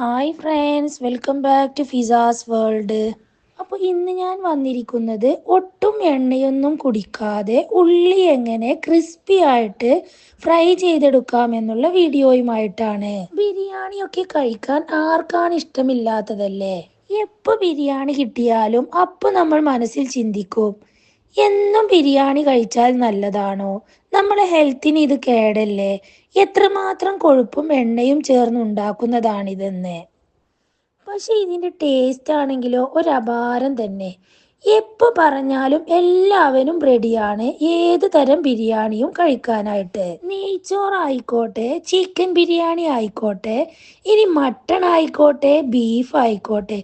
Hi friends welcome back to ഫിസാസ് world അപ്പോൾ ഇന്ന് ഞാൻ വന്നിരിക്കുന്നത് ഒട്ടും എണ്ണയൊന്നും കുടിക്കാതെ ഉള്ളി എങ്ങനെ ക്രിസ്പി ആയിട്ട് ഫ്രൈ ചെയ്തെടുക്കാം എന്നുള്ള വീഡിയോയുമായിട്ടാണ്. ബിരിയാണിയൊക്കെ കഴിക്കാൻ ആർക്കാണ് ഇഷ്ടമില്ലാത്തതല്ലേ? എപ്പോൾ ബിരിയാണി കിട്ടിയാലും അപ്പോൾ നമ്മൾ മനസ്സിൽ ചിന്തിക്കും. എന്നും ബിരിയാണി കഴിച്ചാൽ നല്ലതാണോ? നമ്മുടെ ഹെൽത്തിന് ഇത് കേടല്ലേ? എത്രമാത്രം കൊഴുപ്പും എണ്ണയും ചേർന്ന് ഉണ്ടാക്കുന്നതാണിതെന്ന്. പക്ഷെ ഇതിന്റെ ടേസ്റ്റ് ആണെങ്കിലോ ഒരപാരം തന്നെ. എപ്പോൾ പറഞ്ഞാലും എല്ലാവരും റെഡിയാണ് ഏത് തരം ബിരിയാണിയും കഴിക്കാനായിട്ട്. നെയ്ച്ചോറായിക്കോട്ടെ ചിക്കൻ ബിരിയാണി ആയിക്കോട്ടെ ഇനി മട്ടൺ ആയിക്കോട്ടെ ബീഫ് ആയിക്കോട്ടെ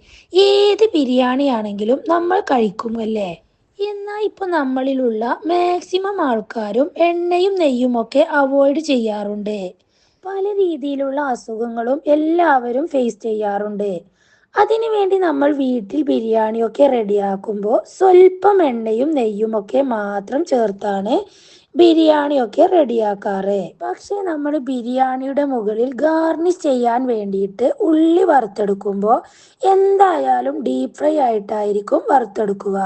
ഏത് ബിരിയാണി ആണെങ്കിലും നമ്മൾ കഴിക്കും അല്ലേ? എന്നാൽ ഇപ്പൊ നമ്മളിലുള്ള മാക്സിമം ആൾക്കാരും എണ്ണയും നെയ്യും ഒക്കെ അവോയ്ഡ് ചെയ്യാറുണ്ട്. പല രീതിയിലുള്ള അസുഖങ്ങളും എല്ലാവരും ഫേസ് ചെയ്യാറുണ്ട്. അതിനുവേണ്ടി നമ്മൾ വീട്ടിൽ ബിരിയാണിയൊക്കെ റെഡിയാക്കുമ്പോൾ സ്വല്പം എണ്ണയും നെയ്യും ഒക്കെ മാത്രം ചേർത്താണ് ബിരിയാണിയൊക്കെ റെഡിയാക്കാറ് പക്ഷേ നമ്മൾ ബിരിയാണിയുടെ മുകളിൽ ഗാർണിഷ് ചെയ്യാൻ വേണ്ടിയിട്ട് ഉള്ളി വറുത്തെടുക്കുമ്പോൾ എന്തായാലും ഡീപ് ഫ്രൈ ആയിട്ടായിരിക്കും വറുത്തെടുക്കുക.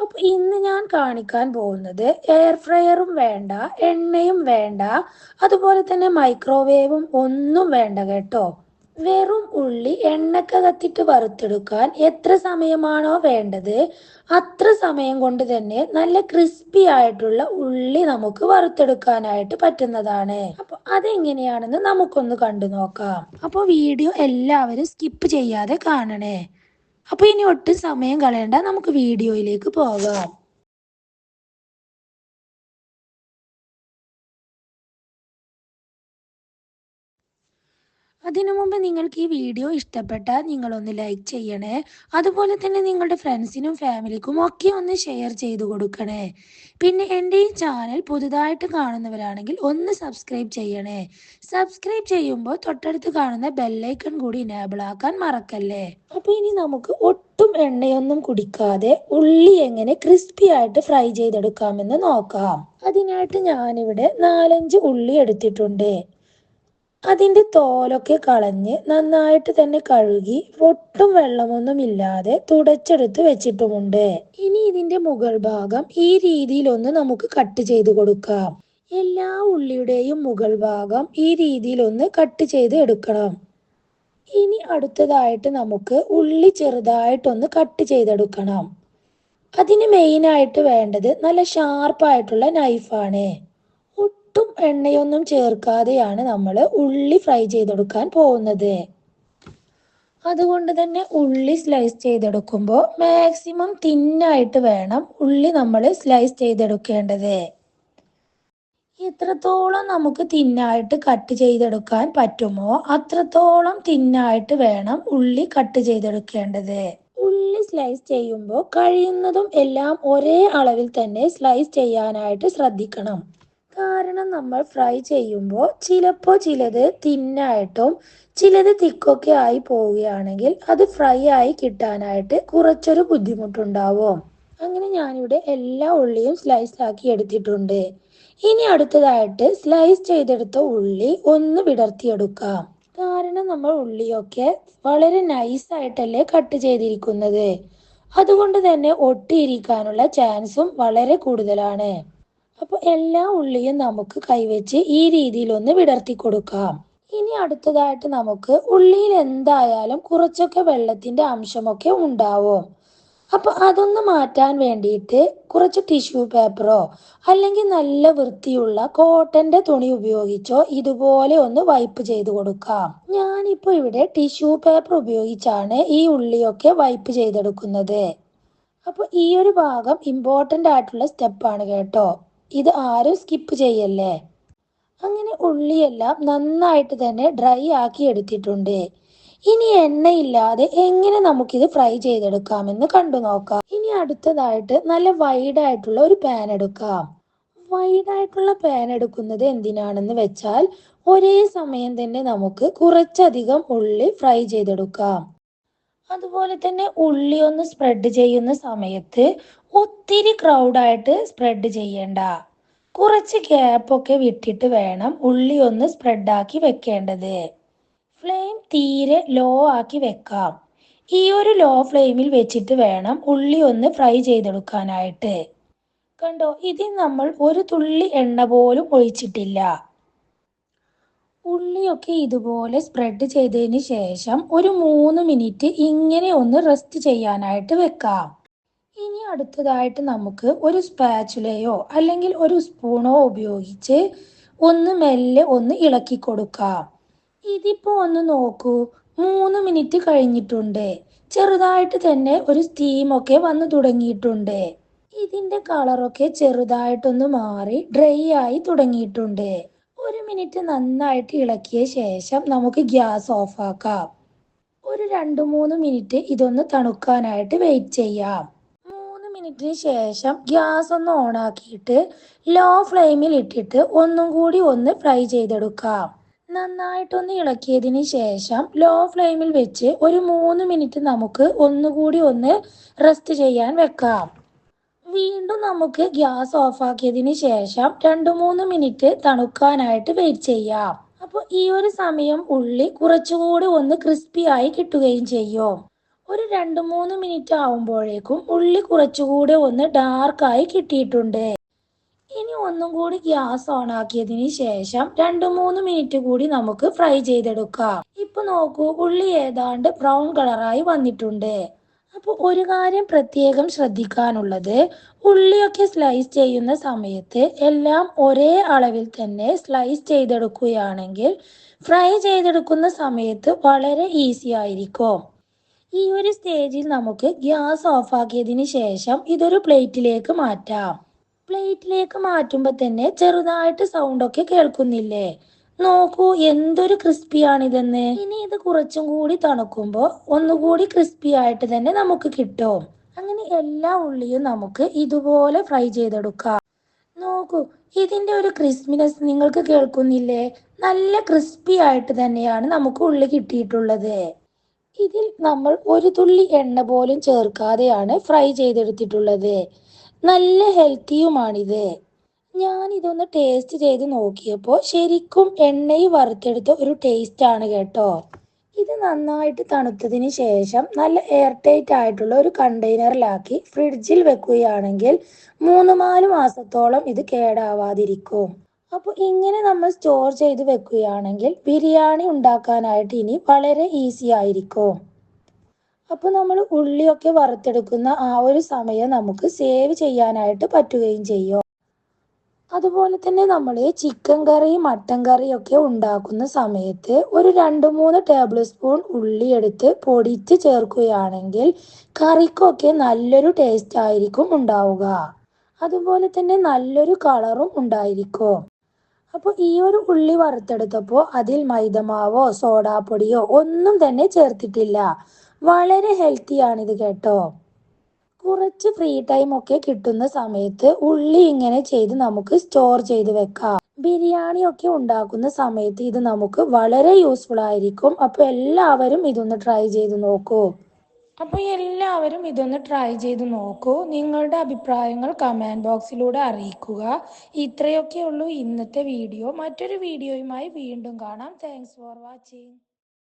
അപ്പൊ ഇന്ന് ഞാൻ കാണിക്കാൻ പോകുന്നത് എയർ ഫ്രയറും വേണ്ട എണ്ണയും വേണ്ട അതുപോലെ തന്നെ മൈക്രോവേവും ഒന്നും വേണ്ട കേട്ടോ. വെറും ഉള്ളി എണ്ണക്ക എണ്ണക്കകത്തിട്ട് വറുത്തെടുക്കാൻ എത്ര സമയമാണോ വേണ്ടത് അത്ര സമയം കൊണ്ട് തന്നെ നല്ല ക്രിസ്പി ആയിട്ടുള്ള ഉള്ളി നമുക്ക് വറുത്തെടുക്കാനായിട്ട് പറ്റുന്നതാണ്. അപ്പൊ അതെങ്ങനെയാണെന്ന് നമുക്കൊന്ന് കണ്ടു നോക്കാം. അപ്പോൾ വീഡിയോ എല്ലാവരും സ്കിപ്പ് ചെയ്യാതെ കാണണേ. അപ്പോൾ ഇനി ഒട്ടും സമയം കളയണ്ട. നമുക്ക് വീഡിയോയിലേക്ക് പോകാം. അതിനു മുമ്പ് നിങ്ങൾക്ക് ഈ വീഡിയോ ഇഷ്ടപ്പെട്ടാൽ നിങ്ങളൊന്ന് ലൈക്ക് ചെയ്യണേ. അതുപോലെ തന്നെ നിങ്ങളുടെ ഫ്രണ്ട്സിനും ഫാമിലിക്കും ഒക്കെ ഒന്ന് ഷെയർ ചെയ്തു കൊടുക്കണേ. പിന്നെ എന്റെ ഈ ചാനൽ പുതുതായിട്ട് കാണുന്നവരാണെങ്കിൽ ഒന്ന് സബ്സ്ക്രൈബ് ചെയ്യണേ. സബ്സ്ക്രൈബ് ചെയ്യുമ്പോൾ തൊട്ടടുത്ത് കാണുന്ന ബെല്ലൈക്കൺ കൂടി ഇനേബിൾ ആക്കാൻ മറക്കല്ലേ. അപ്പോൾ ഇനി നമുക്ക് ഒട്ടും എണ്ണയൊന്നും കുടിക്കാതെ ഉള്ളി എങ്ങനെ ക്രിസ്പി ആയിട്ട് ഫ്രൈ ചെയ്തെടുക്കാമെന്ന് നോക്കാം. അതിനായിട്ട് ഞാനിവിടെ നാലഞ്ച് ഉള്ളി എടുത്തിട്ടുണ്ട്. അതിന്റെ തോലൊക്കെ കളഞ്ഞ് നന്നായിട്ട് തന്നെ കഴുകി ഒട്ടും വെള്ളമൊന്നും ഇല്ലാതെ തുടച്ചെടുത്ത് വെച്ചിട്ടുമുണ്ട്. ഇനി ഇതിന്റെ മുകൾ ഭാഗം ഈ രീതിയിലൊന്ന് നമുക്ക് കട്ട് ചെയ്ത് കൊടുക്കാം. എല്ലാ ഉള്ളിയുടെയും മുകൾ ഭാഗം ഈ രീതിയിലൊന്ന് കട്ട് ചെയ്ത് എടുക്കണം. ഇനി അടുത്തതായിട്ട് നമുക്ക് ഉള്ളി ചെറുതായിട്ടൊന്ന് കട്ട് ചെയ്തെടുക്കണം. അതിന് മെയിനായിട്ട് വേണ്ടത് നല്ല ഷാർപ്പായിട്ടുള്ള നൈഫാണ് ഒട്ടും എണ്ണയൊന്നും ചേർക്കാതെയാണ് നമ്മൾ ഉള്ളി ഫ്രൈ ചെയ്തെടുക്കാൻ പോകുന്നത്. അതുകൊണ്ട് തന്നെ ഉള്ളി സ്ലൈസ് ചെയ്തെടുക്കുമ്പോൾ മാക്സിമം തിന്നായിട്ട് വേണം ഉള്ളി നമ്മൾ സ്ലൈസ് ചെയ്തെടുക്കേണ്ടത്. എത്രത്തോളം നമുക്ക് തിന്നായിട്ട് കട്ട് ചെയ്തെടുക്കാൻ പറ്റുമോ അത്രത്തോളം തിന്നായിട്ട് വേണം ഉള്ളി കട്ട് ചെയ്തെടുക്കേണ്ടത്. ഉള്ളി സ്ലൈസ് ചെയ്യുമ്പോൾ കഴിയുന്നതും എല്ലാം ഒരേ അളവിൽ തന്നെ സ്ലൈസ് ചെയ്യാനായിട്ട് ശ്രദ്ധിക്കണം. കാരണം നമ്മൾ ഫ്രൈ ചെയ്യുമ്പോൾ ചിലപ്പോൾ ചിലത് തിന്നായിട്ടും ചിലത് തിക്കൊക്കെ ആയി പോവുകയാണെങ്കിൽ അത് ഫ്രൈ ആയി കിട്ടാനായിട്ട് കുറച്ചൊരു ബുദ്ധിമുട്ടുണ്ടാവും. അങ്ങനെ ഞാനിവിടെ എല്ലാ ഉള്ളിയും സ്ലൈസ് ആക്കി എടുത്തിട്ടുണ്ട്. ഇനി അടുത്തതായിട്ട് സ്ലൈസ് ചെയ്തെടുത്ത ഉള്ളി ഒന്ന് വിടർത്തിയെടുക്കാം. കാരണം നമ്മൾ ഉള്ളിയൊക്കെ വളരെ നൈസ് ആയിട്ടല്ലേ കട്ട് ചെയ്തിരിക്കുന്നത്. അതുകൊണ്ട് തന്നെ ഒട്ടിയിരിക്കാനുള്ള ചാൻസും വളരെ കൂടുതലാണ്. അപ്പോൾ എല്ലാ ഉള്ളിയും നമുക്ക് കൈവച്ച് ഈ രീതിയിൽ ഒന്ന് വിടർത്തി കൊടുക്കാം. ഇനി അടുത്തതായിട്ട് നമുക്ക് ഉള്ളിയിൽ എന്തായാലും കുറച്ചൊക്കെ വെള്ളത്തിന്റെ അംശമൊക്കെ ഉണ്ടാവും. അപ്പൊ അതൊന്ന് മാറ്റാൻ വേണ്ടിയിട്ട് കുറച്ച് ടിഷ്യൂ പേപ്പറോ അല്ലെങ്കിൽ നല്ല വൃത്തിയുള്ള കോട്ടന്റെ തുണി ഉപയോഗിച്ചോ ഇതുപോലെ ഒന്ന് വൈപ്പ് ചെയ്ത് കൊടുക്കാം. ഞാനിപ്പോ ഇവിടെ ടിഷ്യൂ പേപ്പർ ഉപയോഗിച്ചാണ് ഈ ഉള്ളിയൊക്കെ വൈപ്പ് ചെയ്തെടുക്കുന്നത്. അപ്പൊ ഈ ഒരു ഭാഗം ഇമ്പോർട്ടന്റ് ആയിട്ടുള്ള സ്റ്റെപ്പാണ് കേട്ടോ. ഇത് ആരും സ്കിപ്പ് ചെയ്യല്ലേ? അങ്ങനെ ഉള്ളിയെല്ലാം നന്നായിട്ട് തന്നെ ഡ്രൈ ആക്കി എടുത്തിട്ടുണ്ട്. ഇനി എണ്ണയില്ലാതെ എങ്ങനെ നമുക്കിത് ഫ്രൈ ചെയ്തെടുക്കാമെന്ന് കണ്ടു നോക്കാം. ഇനി അടുത്തതായിട്ട് നല്ല വൈഡായിട്ടുള്ള ഒരു പാൻ എടുക്കാം. വൈഡായിട്ടുള്ള പാൻ എടുക്കുന്നത് എന്തിനാണെന്ന് വെച്ചാൽ ഒരേ സമയം തന്നെ നമുക്ക് കുറച്ചധികം ഉള്ളി ഫ്രൈ ചെയ്തെടുക്കാം. അതുപോലെ തന്നെ ഉള്ളി ഒന്ന് സ്പ്രെഡ് ചെയ്യുന്ന സമയത്ത് ഒത്തിരി ക്രൗഡായിട്ട് സ്പ്രെഡ് ചെയ്യേണ്ട. കുറച്ച് ഗ്യാപ്പൊക്കെ വിട്ടിട്ട് വേണം ഉള്ളി ഒന്ന് സ്പ്രെഡാക്കി വെക്കേണ്ടത്. ഫ്ലെയിം തീരെ ലോ ആക്കി വെക്കാം. ഈ ഒരു ലോ ഫ്ലെയിമിൽ വെച്ചിട്ട് വേണം ഉള്ളി ഒന്ന് ഫ്രൈ ചെയ്തെടുക്കാനായിട്ട്. കണ്ടോ ഇതിൽ നമ്മൾ ഒരു തുള്ളി എണ്ണ പോലും ഒഴിച്ചിട്ടില്ല. ഉള്ളിയൊക്കെ ഇതുപോലെ സ്പ്രെഡ് ചെയ്തതിന് ശേഷം ഒരു മൂന്ന് മിനിറ്റ് ഇങ്ങനെ ഒന്ന് റെസ്റ്റ് ചെയ്യാനായിട്ട് വെക്കാം. ഇനി അടുത്തതായിട്ട് നമുക്ക് ഒരു സ്പാച്ചുലയോ അല്ലെങ്കിൽ ഒരു സ്പൂണോ ഉപയോഗിച്ച് ഒന്ന് മെല്ലെ ഒന്ന് ഇളക്കി കൊടുക്കാം. ഇതിപ്പോ ഒന്ന് നോക്കൂ. മൂന്ന് മിനിറ്റ് കഴിഞ്ഞിട്ടുണ്ട്. ചെറുതായിട്ട് തന്നെ ഒരു സ്റ്റീമൊക്കെ വന്നു തുടങ്ങിയിട്ടുണ്ട്. ഇതിന്റെ കളറൊക്കെ ചെറുതായിട്ടൊന്ന് മാറി ഡ്രൈ ആയി തുടങ്ങിയിട്ടുണ്ട്. ഒരു മിനിറ്റ് നന്നായിട്ട് ഇളക്കിയ ശേഷം നമുക്ക് ഗ്യാസ് ഓഫാക്കാം. ഒരു രണ്ട് മൂന്ന് മിനിറ്റ് ഇതൊന്ന് തണുക്കാനായിട്ട് വെയിറ്റ് ചെയ്യാം. മിനിറ്റിന് ശേഷം ഗ്യാസ് ഒന്ന് ഓണാക്കിയിട്ട് ലോ ഫ്ലെയിമിൽ ഇട്ടിട്ട് ഒന്നും കൂടി ഒന്ന് ഫ്രൈ ചെയ്തെടുക്കാം. നന്നായിട്ടൊന്ന് ഇളക്കിയതിന് ശേഷം ലോ ഫ്ലെയിമിൽ വെച്ച് ഒരു മൂന്ന് മിനിറ്റ് നമുക്ക് ഒന്നുകൂടി ഒന്ന് റെസ്റ്റ് ചെയ്യാൻ വെക്കാം. വീണ്ടും നമുക്ക് ഗ്യാസ് ഓഫാക്കിയതിന് ശേഷം രണ്ട് മൂന്ന് മിനിറ്റ് തണുക്കാനായിട്ട് വെയിറ്റ് ചെയ്യാം. അപ്പോൾ ഈ ഒരു സമയം ഉള്ളി കുറച്ചുകൂടി ഒന്ന് ക്രിസ്പി ആയി കിട്ടുകയും ചെയ്യും. ഒരു രണ്ട് മൂന്ന് മിനിറ്റ് ആവുമ്പോഴേക്കും ഉള്ളി കുറച്ചുകൂടെ ഒന്ന് ഡാർക്കായി കിട്ടിയിട്ടുണ്ട്. ഇനി ഒന്നും കൂടി ഗ്യാസ് ഓൺ ആക്കിയതിന് ശേഷം രണ്ടു മൂന്ന് മിനിറ്റ് കൂടി നമുക്ക് ഫ്രൈ ചെയ്തെടുക്കാം. ഇപ്പൊ നോക്കൂ ഉള്ളി ഏതാണ്ട് ബ്രൗൺ കളറായി വന്നിട്ടുണ്ട്. അപ്പോൾ ഒരു കാര്യം പ്രത്യേകം ശ്രദ്ധിക്കാനുള്ളത് ഉള്ളിയൊക്കെ സ്ലൈസ് ചെയ്യുന്ന സമയത്ത് എല്ലാം ഒരേ അളവിൽ തന്നെ സ്ലൈസ് ചെയ്തെടുക്കുകയാണെങ്കിൽ ഫ്രൈ ചെയ്തെടുക്കുന്ന സമയത്ത് വളരെ ഈസി ആയിരിക്കും. ഈ ഒരു സ്റ്റേജിൽ നമുക്ക് ഗ്യാസ് ഓഫാക്കിയതിന് ശേഷം ഇതൊരു പ്ലേറ്റിലേക്ക് മാറ്റാം. പ്ലേറ്റിലേക്ക് മാറ്റുമ്പോൾ തന്നെ ചെറുതായിട്ട് സൗണ്ട് ഒക്കെ കേൾക്കുന്നില്ലേ? നോക്കൂ എന്തൊരു ക്രിസ്പിയാണിതെന്ന്. ഇനി ഇത് കുറച്ചും കൂടി തണുക്കുമ്പോൾ ഒന്നുകൂടി ക്രിസ്പി ആയിട്ട് തന്നെ നമുക്ക് കിട്ടും. അങ്ങനെ എല്ലാ ഉള്ളിയും നമുക്ക് ഇതുപോലെ ഫ്രൈ ചെയ്തെടുക്കാം. നോക്കൂ ഇതിന്റെ ഒരു ക്രിസ്പിനെസ് നിങ്ങൾക്ക് കേൾക്കുന്നില്ലേ? നല്ല ക്രിസ്പി ആയിട്ട് തന്നെയാണ് നമുക്ക് ഉള്ളി കിട്ടിയിട്ടുള്ളത്. ഇതിൽ നമ്മൾ ഒരു തുള്ളി എണ്ണ പോലും ചേർക്കാതെയാണ് ഫ്രൈ ചെയ്തെടുത്തിട്ടുള്ളത്. നല്ല ഹെൽത്തിയുമാണിത്. ഞാൻ ഇതൊന്ന് ടേസ്റ്റ് ചെയ്ത് നോക്കിയപ്പോൾ ശരിക്കും എണ്ണയിൽ വറുത്തെടുത്ത ഒരു ടേസ്റ്റ് ആണ് കേട്ടോ. ഇത് നന്നായിട്ട് തണുത്തതിന് ശേഷം നല്ല എയർ ടൈറ്റ് ആയിട്ടുള്ള ഒരു കണ്ടെയ്നറിലാക്കി ഫ്രിഡ്ജിൽ വെക്കുകയാണെങ്കിൽ മൂന്ന് നാല് മാസത്തോളം ഇത് കേടാവാതിരിക്കും. അപ്പോൾ ഇങ്ങനെ നമ്മൾ സ്റ്റോർ ചെയ്ത് വെക്കുകയാണെങ്കിൽ ബിരിയാണി ഉണ്ടാക്കാനായിട്ട് ഇനി വളരെ ഈസി ആയിരിക്കും. അപ്പോൾ നമ്മൾ ഉള്ളിയൊക്കെ വറുത്തെടുക്കുന്ന ആ ഒരു സമയം നമുക്ക് സേവ് ചെയ്യാനായിട്ട് പറ്റുകയും ചെയ്യും. അതുപോലെ തന്നെ നമ്മൾ ചിക്കൻ കറി മട്ടൻ കറി ഒക്കെ ഉണ്ടാക്കുന്ന സമയത്ത് ഒരു രണ്ട് മൂന്ന് ടേബിൾ സ്പൂൺ ഉള്ളി എടുത്ത് പൊടിച്ച് ചേർക്കുകയാണെങ്കിൽ കറിക്കൊക്കെ നല്ലൊരു ടേസ്റ്റ് ആയിരിക്കും ഉണ്ടാവുക. അതുപോലെ തന്നെ നല്ലൊരു കളറും ഉണ്ടായിരിക്കും. അപ്പോൾ ഈ ഒരു ഉള്ളി വറുത്തെടുത്തപ്പോൾ അതിൽ മൈദമാവോ സോഡാപ്പൊടിയോ ഒന്നും തന്നെ ചേർത്തിട്ടില്ല. വളരെ ഹെൽത്തിയാണിത് കേട്ടോ. കുറച്ച് ഫ്രീ ടൈം ഒക്കെ കിട്ടുന്ന സമയത്ത് ഉള്ളി ഇങ്ങനെ ചെയ്ത് നമുക്ക് സ്റ്റോർ ചെയ്ത് വെക്കാം. ബിരിയാണി ഒക്കെ ഉണ്ടാക്കുന്ന സമയത്ത് ഇത് നമുക്ക് വളരെ യൂസ്ഫുൾ ആയിരിക്കും. അപ്പോൾ എല്ലാവരും ഇതൊന്ന് ട്രൈ ചെയ്ത് നോക്കൂ. അപ്പോൾ എല്ലാവരും ഇതൊന്ന് ട്രൈ ചെയ്ത് നോക്കൂ. നിങ്ങളുടെ അഭിപ്രായങ്ങൾ കമന്റ് ബോക്സിലൂടെ അറിയിക്കുക. ഇത്രയൊക്കെ ഉള്ളൂ ഇന്നത്തെ വീഡിയോ മറ്റൊരു വീഡിയോയുമായി വീണ്ടും കാണാം. Thanks for watching